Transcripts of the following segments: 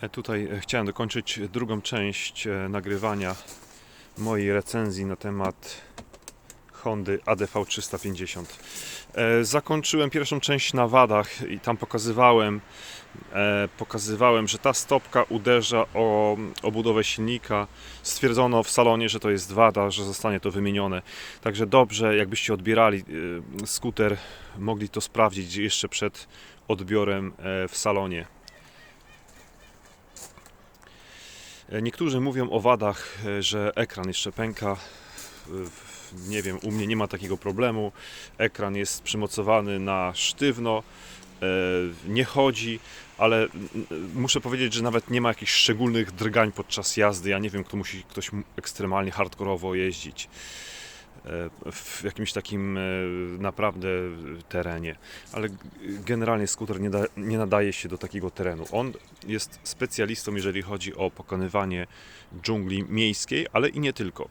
E, Tutaj e, chciałem dokończyć drugą część e, nagrywania mojej recenzji na temat Hondy ADV 350. E, Zakończyłem pierwszą część na wadach i tam pokazywałem, pokazywałem, że ta stopka uderza o obudowę silnika. Stwierdzono w salonie, że to jest wada, że zostanie to wymienione. Także dobrze, jakbyście odbierali skuter, mogli to sprawdzić jeszcze przed odbiorem w salonie. E, Niektórzy mówią o wadach, e, że ekran jeszcze pęka. W- Nie wiem, u mnie nie ma takiego problemu. Ekran jest przymocowany na sztywno, e, nie chodzi, ale muszę powiedzieć, że nawet nie ma jakichś szczególnych drgań podczas jazdy. Ja nie wiem, kto musi ktoś ekstremalnie hardkorowo jeździć e, w jakimś takim e, naprawdę terenie. Ale generalnie skuter nie, da, nie nadaje się do takiego terenu. On jest specjalistą, jeżeli chodzi o pokonywanie dżungli miejskiej, ale i nie tylko.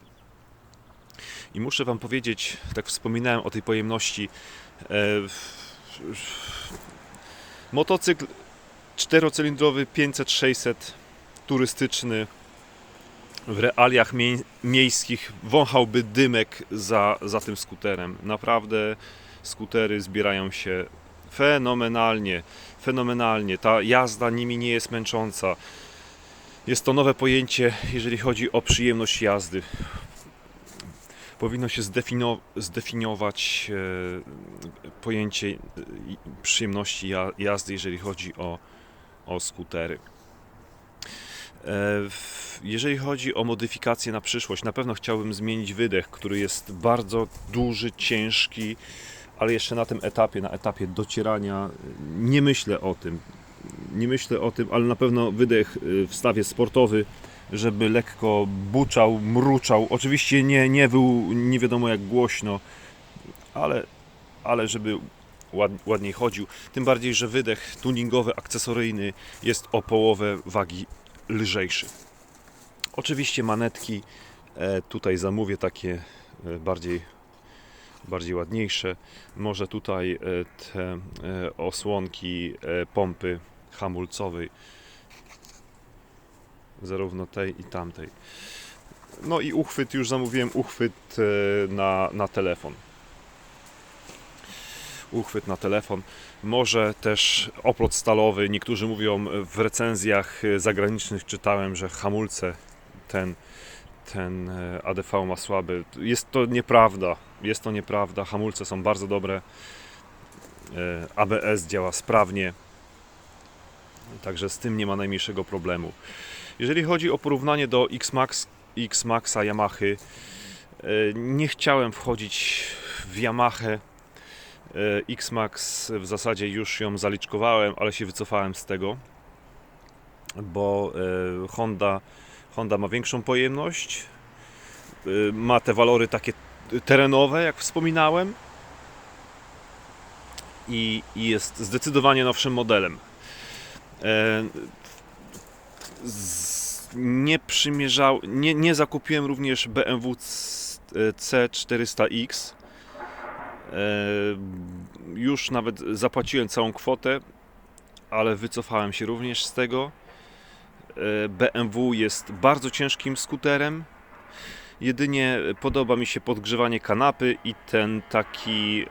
I muszę Wam powiedzieć, tak wspominałem o tej pojemności, e, motocykl czterocylindrowy 500-600 turystyczny w realiach mie- miejskich wąchałby dymek za, za tym skuterem. Naprawdę skutery zbierają się fenomenalnie, fenomenalnie. Ta jazda nimi nie jest męcząca. Jest to nowe pojęcie, jeżeli chodzi o przyjemność jazdy. Powinno się zdefino- zdefiniować e, pojęcie e, przyjemności ja- jazdy, jeżeli chodzi o, o skutery. E, Jeżeli chodzi o modyfikacje na przyszłość, na pewno chciałbym zmienić wydech, który jest bardzo duży, ciężki, ale jeszcze na tym etapie, na etapie docierania, y, nie myślę o tym. Nie myślę o tym, ale na pewno wydech y, w stawie sportowy, żeby lekko buczał, mruczał. Oczywiście nie, nie był nie wiadomo jak głośno, ale, ale żeby ład, ładniej chodził. Tym bardziej, że wydech tuningowy, akcesoryjny jest o połowę wagi lżejszy. Oczywiście manetki e, tutaj zamówię takie e, bardziej, bardziej ładniejsze. Może tutaj e, te osłonki pompy hamulcowej zarówno tej i tamtej. No i uchwyt, już zamówiłem uchwyt na, na telefon. Uchwyt na telefon. Może też oplot stalowy. Niektórzy mówią w recenzjach e, zagranicznych, czytałem, że hamulce ten, ten e, ADV ma słaby. Jest to nieprawda. Jest to nieprawda. Hamulce są bardzo dobre. E, ABS działa sprawnie. Także z tym nie ma najmniejszego problemu. Jeżeli chodzi o porównanie do X-Max, X-Maxa Yamahy, e, nie chciałem wchodzić w Yamahę. E, X-Max w zasadzie już ją zaliczkowałem, ale się wycofałem z tego, bo e, Honda, Honda ma większą pojemność, e, ma te walory takie terenowe, jak wspominałem, i, i jest zdecydowanie nowszym modelem. Nie przymierzał, nie, nie zakupiłem również BMW C- C400X. E, już nawet zapłaciłem całą kwotę, ale wycofałem się również z tego. E, BMW jest bardzo ciężkim skuterem. Jedynie podoba mi się podgrzewanie kanapy i ten taki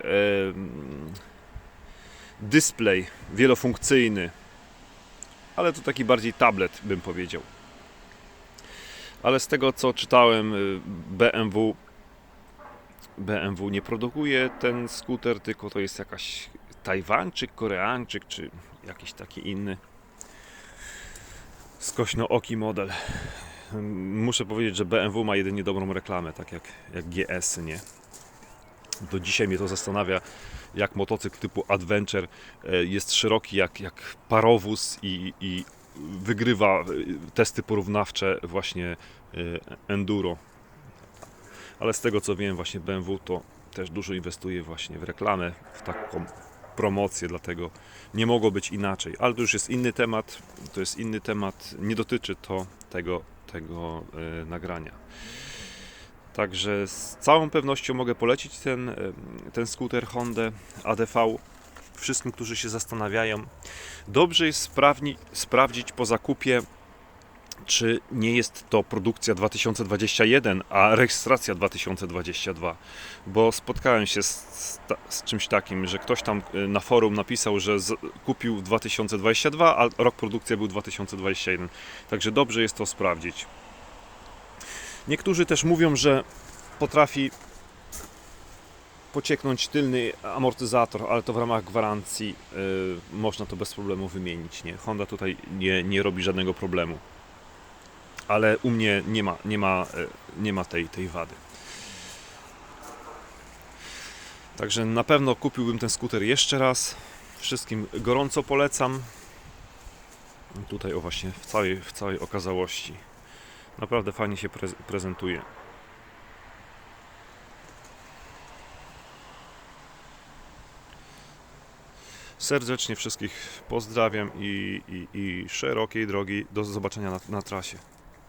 display wielofunkcyjny ale to taki bardziej tablet, bym powiedział. Ale z tego co czytałem, y, BMW BMW nie produkuje ten skuter, tylko to jest jakaś Tajwańczyk, Koreańczyk, czy jakiś taki inny skośnooki model. Muszę powiedzieć, że BMW ma jedynie dobrą reklamę, tak jak, jak GS, nie? Do dzisiaj mnie to zastanawia, jak motocykl typu Adventure e, jest szeroki jak, jak parowóz i, i wygrywa e, testy porównawcze właśnie e, enduro. Ale z tego co wiem, właśnie BMW to też dużo inwestuje właśnie w reklamę, w taką promocję, dlatego nie mogło być inaczej. Ale to już jest inny temat, to jest inny temat, nie dotyczy to tego, tego e, nagrania. Także z całą pewnością mogę polecić ten, e, ten skuter Honda ADV wszystkim, którzy się zastanawiają, dobrze jest sprawni, sprawdzić po zakupie, czy nie jest to produkcja 2021, a rejestracja 2022. Bo spotkałem się z, z, czymś takim, że ktoś tam y, na forum napisał, że z, kupił 2022, a rok produkcji był 2021. Także dobrze jest to sprawdzić. Niektórzy też mówią, że potrafi pocieknąć tylny amortyzator, ale to w ramach gwarancji y, można to bez problemu wymienić. Nie? Honda tutaj nie, nie robi żadnego problemu. Ale u mnie nie ma, nie ma, y, nie ma tej, tej wady. Także na pewno kupiłbym ten skuter jeszcze raz. Wszystkim gorąco polecam. Tutaj o właśnie w całej, w całej okazałości. Naprawdę fajnie się prez- prezentuje. Serdecznie wszystkich pozdrawiam i, i, i szerokiej drogi. Do zobaczenia na, na trasie.